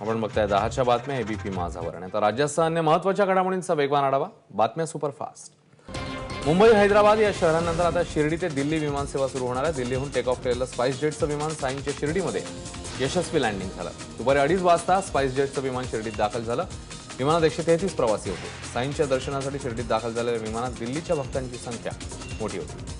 आपण बघताय दहाच्या बातम्या एबीपी माझावर आणि आता राज्यासह अन्य महत्त्वाच्या घडामोडींचा वेगवान आढावा. बातम्या सुपरफास्ट. मुंबई हैदराबाद या शहरानंतर आता शिर्डी ते दिल्ली विमानसेवा सुरू होणार आहे. दिल्लीहून टेक ऑफ केलेलं स्पाइस जेटचं विमान साईंच्या शिर्डीमध्ये यशस्वी लँडिंग झालं. दुपारी अडीच वाजता स्पाइस जेटचं विमान शिर्डीत दाखल झालं. विमानात एकशे तेहतीस प्रवासी होते. साईंच्या दर्शनासाठी शिर्डीत दाखल झालेल्या विमानात दिल्लीच्या भक्तांची संख्या मोठी होती.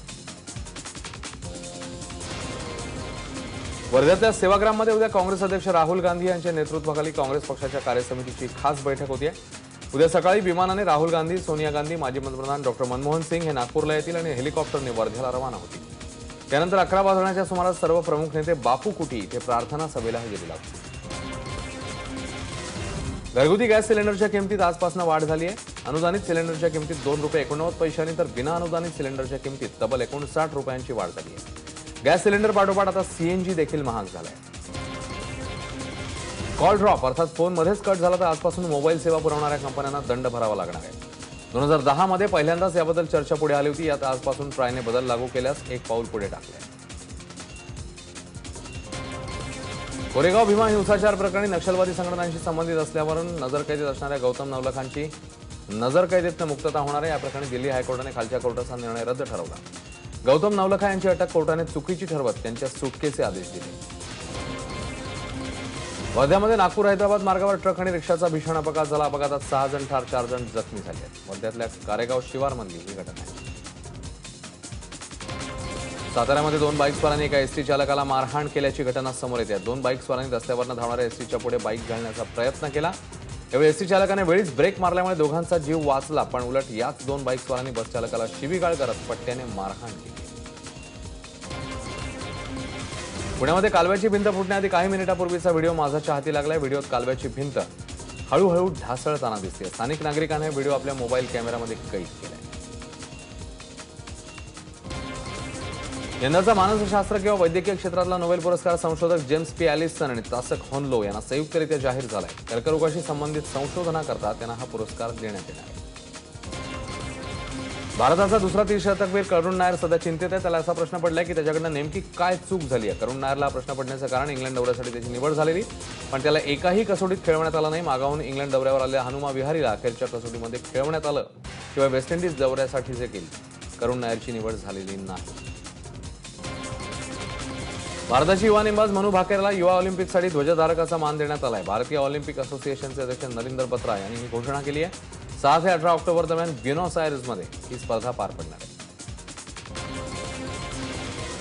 वर्ध्यातल्या सेवाग्राममध्ये उद्या काँग्रेस अध्यक्ष राहुल गांधी यांच्या नेतृत्वाखाली काँग्रेस पक्षाच्या कार्यसमितीची खास बैठक होती आहे उद्या सकाळी विमानाने राहुल गांधी सोनिया गांधी माजी पंतप्रधान डॉक्टर मनमोहन सिंग हे नागपूरला येतील आणि हेलिकॉप्टरने वर्ध्याला रवाना होतील. त्यानंतर अकरा वाजण्याच्या सुमारास सर्व प्रमुख नेते बापू कुटी इथे प्रार्थना सभेला हजेरी लावतील घरगुती गॅस सिलेंडरच्या किमतीत आजपासून वाढ झाली आहे अनुदानित सिलेंडरच्या किमतीत दोन रुपये एकोणनव्वद पैशांनी तर बिना अनुदानित सिलेंडरच्या किमतीत तब्बल एकोणसाठ रुपयांची वाढ झाली आहे गॅस सिलेंडर पाठोपाठ आता सीएनजी देखील महाग झालाय. कॉल ड्रॉप अर्थात फोनमध्येच कट झाला तर आजपासून मोबाईल सेवा पुरवणाऱ्या कंपन्यांना दंड भरावा लागणार आहे. दोन हजार दहा मध्ये पहिल्यांदाच याबद्दल चर्चा पुढे आली होती यात आजपासून ट्रायने बदल लागू केल्यास एक पाऊल पुढे टाकले कोरेगाव भीमा हिंसाचार प्रकरणी नक्षलवादी संघटनांशी संबंधित असल्यावरून नजरकैदेत असणाऱ्या गौतम नवलखांची नजरकैदेतनं मुक्तता होणार आहे. या प्रकरणी दिल्ली हायकोर्टाने खालच्या कोर्टाचा निर्णय रद्द ठरवला. गौतम नवलखा यांची अटक कोर्टाने चुकीची ठरवत त्यांच्या सुटकेचे आदेश दिले. वर्ध्यामध्ये नागपूर हैदराबाद मार्गावर ट्रक आणि रिक्षाचा भीषण अपघात झाला. अपघातात सहा जण ठार चार जण जखमी झाले आहेत. वर्ध्यातल्या कारेगाव शिवारमधली ही घटना आहे. साताऱ्यामध्ये दोन बाईक स्वारांनी एका एसटी चालकाला मारहाण केल्याची घटना समोर येते. दोन बाईक स्वारांनी रस्त्यावरनं धावणाऱ्या एसटीच्या पुढे बाईक घालण्याचा प्रयत्न केला. यावेळी एसटी चालकाने वेळीच ब्रेक मारल्यामुळे दोघांचा जीव वाचला पण उलट याच दोन बाईक स्वारांनी बस चालकाला शिवीगाळ करत पट्ट्याने मारहाण केली. पुण्यामध्ये कालव्याची भिंत फुटण्याआधी काही मिनिटापूर्वीचा व्हिडिओ माझा हाती लागलाय. व्हिडिओत कालव्याची भिंत हळूहळू ढासळताना दिसते स्थानिक नागरिकांनी हा व्हिडिओ आपल्या मोबाईल कॅमेरामध्ये कैद केलाय. यंदाचा मानसशास्त्र किंवा वैद्यकीय क्षेत्रातला नोबेल पुरस्कार संशोधक जेम्स पी ॲलिसन आणि तासक होनलो यांना संयुक्तरित्या जाहीर झालाय. कर्करोगाशी संबंधित संशोधनाकरता त्यांना हा पुरस्कार देण्यात येणार आहे. भारताचा दुसरा तीरशतकवीर करुण नायर सध्या चिंतेत आहे त्याला असा प्रश्न पडलाय की त्याच्याकडनं नेमकी काय चूक झाली आहे? करुण नायरला प्रश्न पडण्याचं कारण इंग्लंड दौऱ्यासाठी त्याची निवड झालेली. पण त्याला एकाही कसोटीत खेळवण्यात आला नाही. मागाहून इंग्लंड दौऱ्यावर आलेल्या हनुमा विहारीला अखेरच्या कसोटीमध्ये खेळवण्यात आलं. किंवा वेस्ट इंडिज दौऱ्यासाठी देखील करुण नायरची निवड झालेली नाही. भारताची युवा नेमबाज मनु भाकेरला युवा ऑलिम्पिकसाठी ध्वजधारकाचा मान देण्यात आलाय. भारतीय ऑलिम्पिक असोसिएशनचे अध्यक्ष नरेंद्र बत्रा यांनी ही घोषणा केली आहे. सहा ते अठरा ऑक्टोबर दरम्यान ब्युनॉस आयर्समध्ये ही स्पर्धा पार पडणार. आहे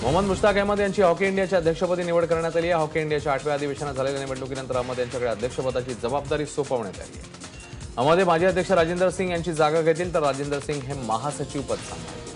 मोहम्मद मुश्ताक अहमद यांची हॉकी इंडियाच्या अध्यक्षपदी निवड करण्यात आली आहे. हॉकी इंडियाच्या आठव्या अधिवेशनात झालेल्या निवडणुकीनंतर अहमद यांच्याकडे अध्यक्षपदाची जबाबदारी सोपवण्यात आली आहे. अहमद हे माजी अध्यक्ष राजेंद्र सिंग यांची जागा घेतील तर राजेंद्र सिंग हे महासचिव पद सांभाळतील.